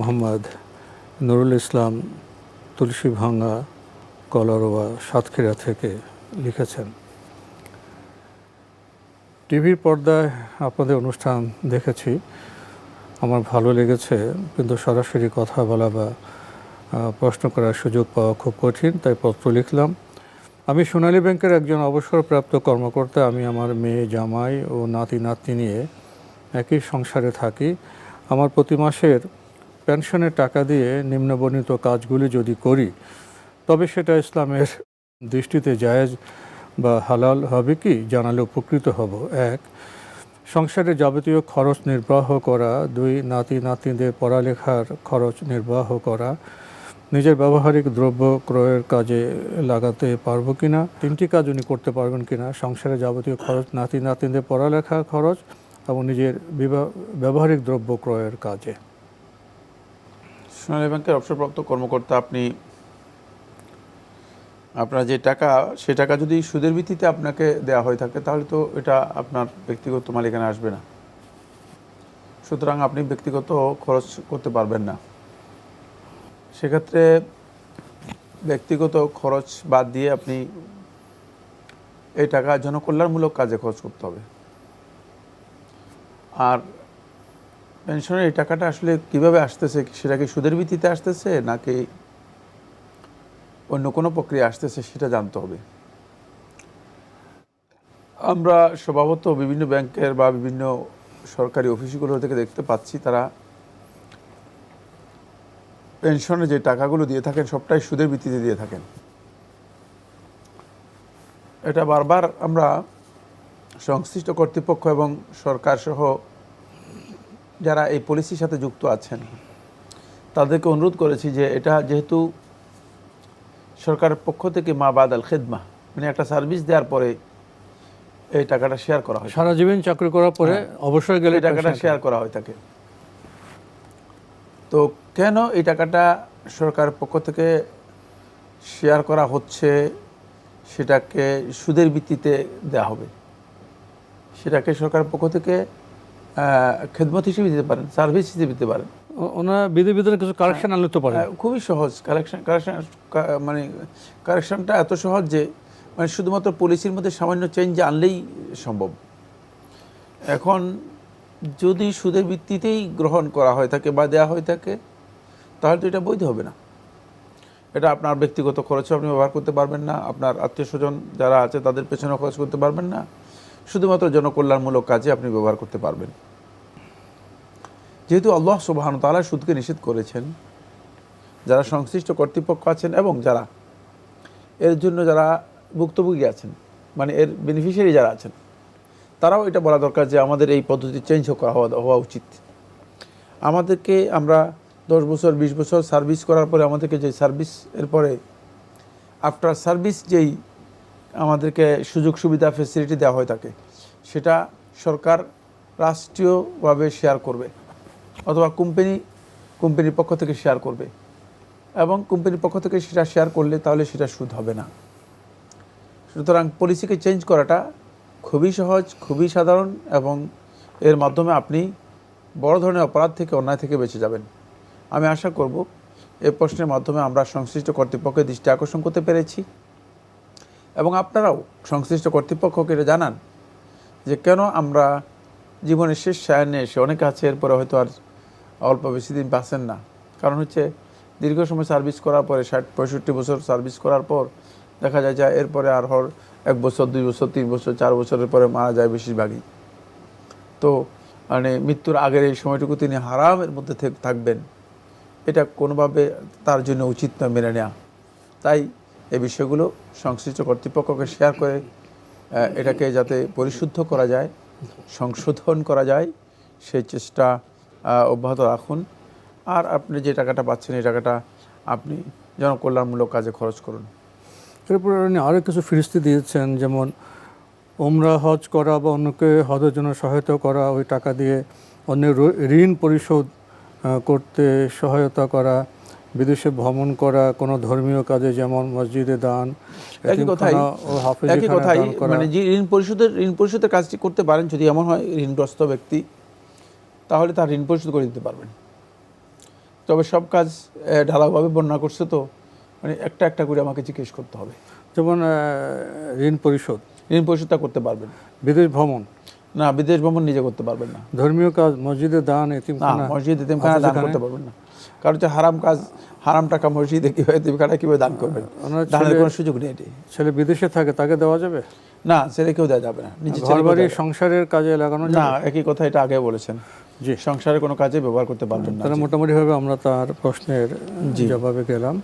মোহাম্মদ নুরুল ইসলাম তুলসী ভাঙ্গা কলারোয়া সাতক্ষীরা থেকে লিখেছেন। টিভির পর্দায় আপনাদের অনুষ্ঠান দেখেছি। আমার ভালো লেগেছে, কিন্তু সরাসরি কথা বলা বা প্রশ্ন করার সুযোগ পাওয়া খুব কঠিন, তাই পত্র লিখলাম। আমি সোনালী ব্যাংকের একজন অবসরপ্রাপ্ত কর্মকর্তা, আমি আমার মেয়ে জামাই ও নাতি নাতনি নিয়ে একই সংসারে থাকি। আমার প্রতি মাসের পেনশনের টাকা দিয়ে নিম্নবর্ণিত কাজগুলি যদি করি, তবে সেটা ইসলামের দৃষ্টিতে জায়েজ বা হালাল হবে কি জানালে উপকৃত হব। এক, সংসারে যাবতীয় খরচ নির্বাহ করা। দুই, নাতি নাতনিদের পড়ালেখার খরচ নির্বাহ করা। নিজের ব্যবহারিক দ্রব্য ক্রয়ের কাজে লাগাতে পারব কিনা? তিনটি কাজ উনি করতে পারবেন কি না সংসারে যাবতীয় খরচ, নাতি নাতনিদের পড়ালেখা খরচ এবং নিজের ব্যবহারিক দ্রব্য ক্রয়ের কাজে। সোনালী ব্যাংকের অবসরপ্রাপ্ত কর্মকর্তা, আপনি আপনার যে টাকা, সে টাকা যদি সুদের ভিত্তিতে আপনাকে দেওয়া হয়ে থাকে, তাহলে তো এটা আপনার ব্যক্তিগত মালিকানা আসবে না। সুতরাং আপনি ব্যক্তিগত খরচ করতে পারবেন না। সেক্ষেত্রে ব্যক্তিগত খরচ বাদ দিয়ে আপনি এই টাকা জনকল্যাণমূলক কাজে খরচ করতে হবে। আর পেনশনের এই টাকাটা আসলে কীভাবে আসতেছে? সেটা কি সুদের ভিত্তিতে আসতেছে? নাকি অন্য কোনো প্রক্রিয়া আসতেছে? সেটা জানতে হবে। আমরা স্বভাবত বিভিন্ন ব্যাংকের বা বিভিন্ন সরকারি অফিসগুলো থেকে দেখতে পাচ্ছি, তারা পেনশনে যে টাকাগুলো দিয়ে থাকেন, সবটাই সুদের ভিত্তিতে দিয়ে থাকেন। এটা বারবার আমরা সংশ্লিষ্ট কর্তৃপক্ষ এবং সরকার সহ যারা এই পলিসির সাথে যুক্ত আছেন তাদেরকে অনুরোধ করেছি যে এটা যেহেতু সরকারের পক্ষ থেকে মা বাদ আল খেদমা মানে একটা সার্ভিস দেওয়ার পরে এই টাকাটা শেয়ার করা হয়। সারা জীবন চাকরি করার পরে অবসর গেলে এই টাকাটা শেয়ার করা হয় থাকে তো কেন এই টাকাটা সরকারের পক্ষ থেকে শেয়ার করা হচ্ছে সেটাকে সুদের ভিত্তিতে দেওয়া হবে? সেটাকে সরকারের পক্ষ থেকে খেদমত হিসেবে দিতে পারেন সার্ভিস হিসেবে দিতে পারেন। ওনারা বিধি বিধানে কিছু কারেকশন আনতে পারে খুবই সহজ। কালেকশন কারেকশন মানে কারেকশনটা এত সহজ যে মানে শুধুমাত্র পলিসির মধ্যে সামান্য চেঞ্জ আনলেই সম্ভব। এখন যদি সুদের ভিত্তিতেই গ্রহণ করা হয়ে থাকে বা দেওয়া হয়ে থাকে তাহলে তো এটা বৈধ হবে না। এটা আপনার ব্যক্তিগত খরচও আপনি ব্যবহার করতে পারবেন না আপনার আত্মীয় স্বজন যারা আছে তাদের পেছনে খরচ করতে পারবেন না। শুধুমাত্র জনকল্যাণমূলক কাজে আপনি ব্যবহার করতে পারবেন। যেহেতু আল্লাহ সুবাহন তালা সুদকে নিষেধ করেছেন, যারা সংশ্লিষ্ট কর্তৃপক্ষ আছেন এবং যারা এর জন্য যারা ভুক্তভোগী আছেন মানে এর বেনিফিশিয়ারি যারা আছেন, তারাও এটা বলা দরকার যে আমাদের এই পদ্ধতি চেঞ্জ হওয়া হওয়া উচিত। আমাদেরকে আমরা দশ বছর, বিশ বছর সার্ভিস করার পরে আমাদেরকে যে সার্ভিস এরপরে আফটার সার্ভিস যেই আমাদেরকে সুযোগ সুবিধা ফেসিলিটি দেওয়া হয় থাকে সেটা সরকার রাষ্ট্রীয়ভাবে শেয়ার করবে অথবা কোম্পানি কোম্পানির পক্ষ থেকে শেয়ার করবে। এবং কোম্পানির পক্ষ থেকে সেটা শেয়ার করলে তাহলে সেটা সুদ হবে না। সুতরাং পলিসিকে চেঞ্জ করাটা খুবই সহজ, খুবই সাধারণ এবং এর মাধ্যমে আপনি বড় ধরনের অপরাধ থেকে, অন্যায় থেকে বেঁচে যাবেন। আমি আশা করব এই প্রশ্নের মাধ্যমে আমরা সংশ্লিষ্ট কর্তৃপক্ষের দৃষ্টি আকর্ষণ করতে পেরেছি। এবং আপনারাও সংশ্লিষ্ট কর্তৃপক্ষকে এটা জানান যে কেন আমরা জীবনের শেষ সায়ান্নে এসে অনেকে আছে, এরপরে হয়তো আর অল্প বেশি দিন বাঁচেন না। কারণ হচ্ছে দীর্ঘ সময় সার্ভিস করার পরে ষাট, পঁয়ষট্টি বছর সার্ভিস করার পর দেখা যায় যে এরপরে আর হর এক বছর, দুই বছর, তিন বছর, চার বছরের পরে মারা যায় বেশিরভাগই। তো মানে মৃত্যুর আগের এই সময়টুকু তিনি হারামের মধ্যে থেক- থাকবেন। এটা কোনোভাবে তার জন্য উচিত নয় মেনে নেওয়া তাই এই বিষয়গুলো সংশ্লিষ্ট কর্তৃপক্ষকে শেয়ার করে এটাকে যাতে পরিশুদ্ধ করা যায়, সংশোধন করা যায়, সেই চেষ্টা অব্যাহত রাখুন। আর আপনি যে টাকাটা পাচ্ছেন, এই টাকাটা আপনি জনকল্যাণমূলক কাজে খরচ করুন। এরপরে উনি আরও কিছু ফিরিস্তি দিয়েছেন, যেমন ওমরা হজ করা বা অন্যকে হজের জন্য সহায়তা করা, ওই টাকা দিয়ে অন্যের ঋণ পরিশোধ করতে সহায়তা করা বিদেশে ভ্রমণ করা কোনো ধর্মীয় কাজে যেমন মসজিদে দান একই কথাই একই কথাই মানে যে ঋণ পরিশোধের ঋণ পরিশোধের কাজটি করতে পারেন যদি এমন হয় ঋণগ্রস্ত ব্যক্তি তাহলে তার ঋণ পরিশোধ করে দিতে পারবেন। তবে সব কাজ ঢালাওভাবে বর্ণনা করছে তো মানে একটা একটা করে আমাকে জিজ্ঞেস করতে হবে। যেমন ঋণ পরিশোধ। ঋণ পরিশোধটা করতে পারবেন। বিদেশ ভ্রমণ? না বিদেশ ভ্রমণ নিজে করতে পারবেন না। ধর্মীয় কাজ মসজিদে দান এতিমখানা। মসজিদ এতিমখানা দান করতে পারবেন না। কারণ হচ্ছে হারাম কাজ হারাম টাকা মসজিদে কীভাবে কারা কীভাবে দান করবেন দানের কোনো সুযোগ নেই এটি। ছেলে বিদেশে থাকে তাকে দেওয়া যাবে? না ছেলে কেউ দেওয়া যাবে না নিজে বাড়ি সংসারের কাজে লাগানো না একই কথা এটা আগে বলেছেন। জি। সংসারের কোনো কাজে ব্যবহার করতে পারবেন না। মোটামুটিভাবে আমরা তার প্রশ্নের জি। জবাবে গেলাম।